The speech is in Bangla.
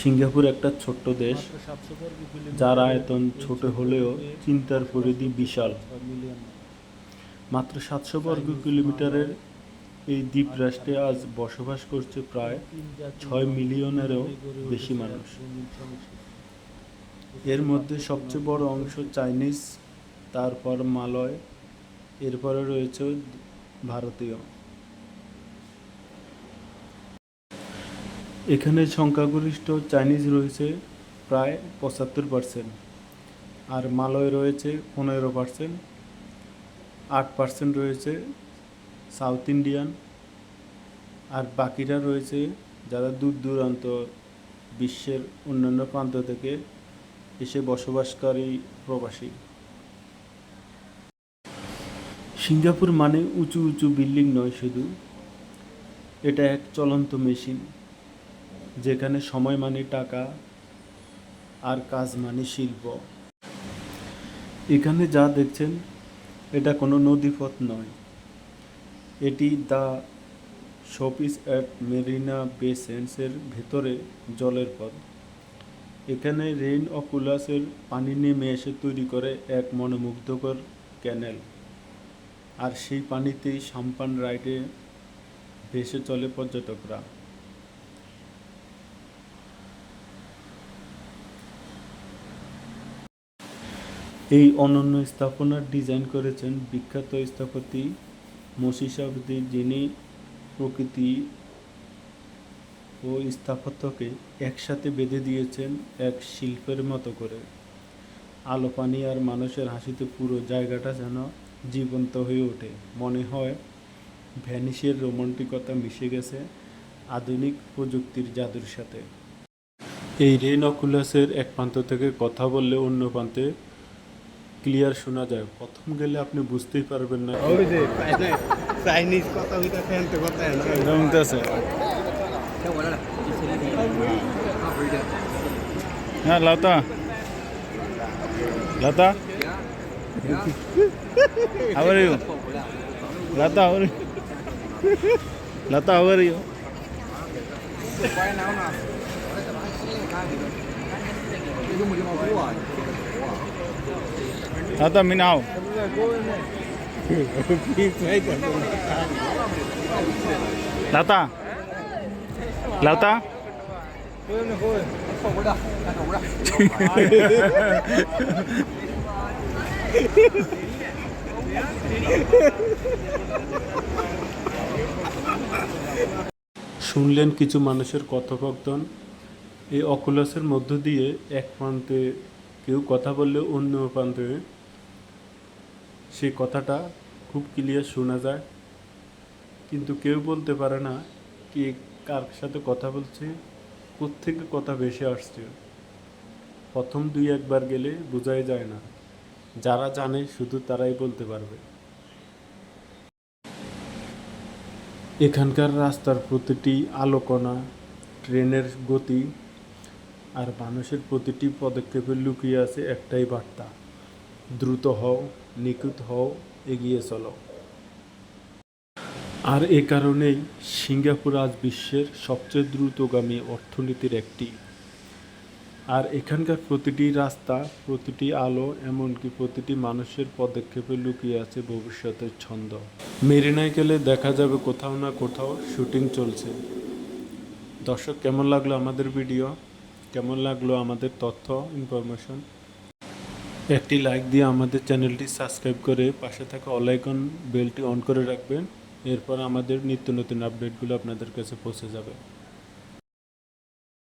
সিঙ্গাপুর। একটা ছোট্ট দেশ যার আয়তন ছোট হলেও চিন্তার পরিধি বিশাল। মাত্র সাতশো বর্গ কিলোমিটারের এই দ্বীপরাষ্ট্রে আজ বসবাস করছে প্রায় ছয় মিলিয়নেরও বেশি মানুষ। এর মধ্যে সবচেয়ে বড় অংশ চাইনিজ তারপর মালয় এরপরে রয়েছে ভারতীয়। এখানে সংখ্যাগরিষ্ঠ চাইনিজ রয়েছে প্রায় পঁচাত্তর পার্সেন্ট আর মালয় রয়েছে পনেরো পার্সেন্ট আট পার্সেন্ট রয়েছে সাউথ ইন্ডিয়ান আর বাকিরা রয়েছে যারা দূর দূরান্ত বিশ্বের অন্যান্য প্রান্ত থেকে এসে বসবাসকারী প্রবাসী। সিঙ্গাপুর মানে উঁচু উঁচু বিল্ডিং নয় শুধু, এটা এক চলন্ত মেশিন। যেখানে সময় মানে টাকা আর কাজ মানে শিল্প। এখানে যা দেখছেন, এটা কোনো নদীপথ নয়। এটি দ্য শপিস অ্যাট মেরিনা বে সেন্সের ভেতরে জলের পথ। এখানে রেইন অকুলাসের পানি নেমে এসে তৈরি করে এক মনোমুগ্ধকর ক্যানেল। আর সেই পানিতেই সাম্পান রাইডে ভেসে চলে পর্যটকরা। এই অনন্য স্থাপনার ডিজাইন করেছেন বিখ্যাত স্থপতি মসিসাবদি যিনি প্রকৃতি ও স্থাপত্যকে একসাথে বেঁধে দিয়েছেন এক শিল্পের মতো করে। আলো, পানি আর মানুষের হাসিতে পুরো জায়গাটা যেন জীবন্ত হয়ে ওঠে। মনে হয় ভ্যানিসের রোমান্টিকতা মিশে গেছে আধুনিক প্রযুক্তির জাদুর সাথে। এই রেন অকুলাসের এক প্রান্ত থেকে কথা বললে অন্য প্রান্তে ক্লিয়ার শোনা যায় প্রথম গেলে আপনি বুঝতেই পারবেন না ওই যে চাইনিজ কথা ওইটা ফ্যানতে কথা জমতেছে হ্যাঁ লতা লতা How are you? Lata, how are you? Lata, how are you? Lata, minao. Lata. Lata. শুনলেন কিছু মানুষের কথোপকথন এই অকুলাসের মধ্য দিয়ে এক প্রান্তে কেউ কথা বললে অন্য প্রান্তে সেই কথাটা খুব ক্লিয়ার শোনা যায়। কিন্তু কেউ বলতে পারে না কে কার সাথে কথা বলছে, কোত্থেকে কথা ভেসে আসছে। প্রথম দুই একবার গেলে বোঝাই যায় না। যারা জানে শুধু তারাই বলতে পারবে। এখানকার রাস্তার প্রতিটি আলোকণা ট্রেনের গতি আর মানুষের প্রতিটি পদক্ষেপে লুকিয়ে আছে একটাই বার্তা, দ্রুত হও। নিখুঁত হও, এগিয়ে চলো। আর এ কারণেই সিঙ্গাপুর আজ বিশ্বের সবচেয়ে দ্রুতগামী অর্থনীতির একটি। আর এখানকার প্রতিটি রাস্তা, প্রতিটি আলো, এমনকি প্রতিটি মানুষের পদক্ষেপে লুকিয়ে আছে ভবিষ্যতের ছন্দ। মেরিনায় গেলে দেখা যাবে কোথাও না কোথাও শুটিং চলছে। দর্শক, কেমন লাগল আমাদের ভিডিও? কেমন লাগল আমাদের তথ্য, ইনফরমেশন? একটি লাইক দিয়ে আমাদের চ্যানেলটি সাবস্ক্রাইব করে পাশে থাকা অলাইকন বেলটি অন করে রাখবেন। এরপর আমাদের নিত্য নতুন আপডেটগুলো আপনাদের কাছে পৌঁছে যাবে।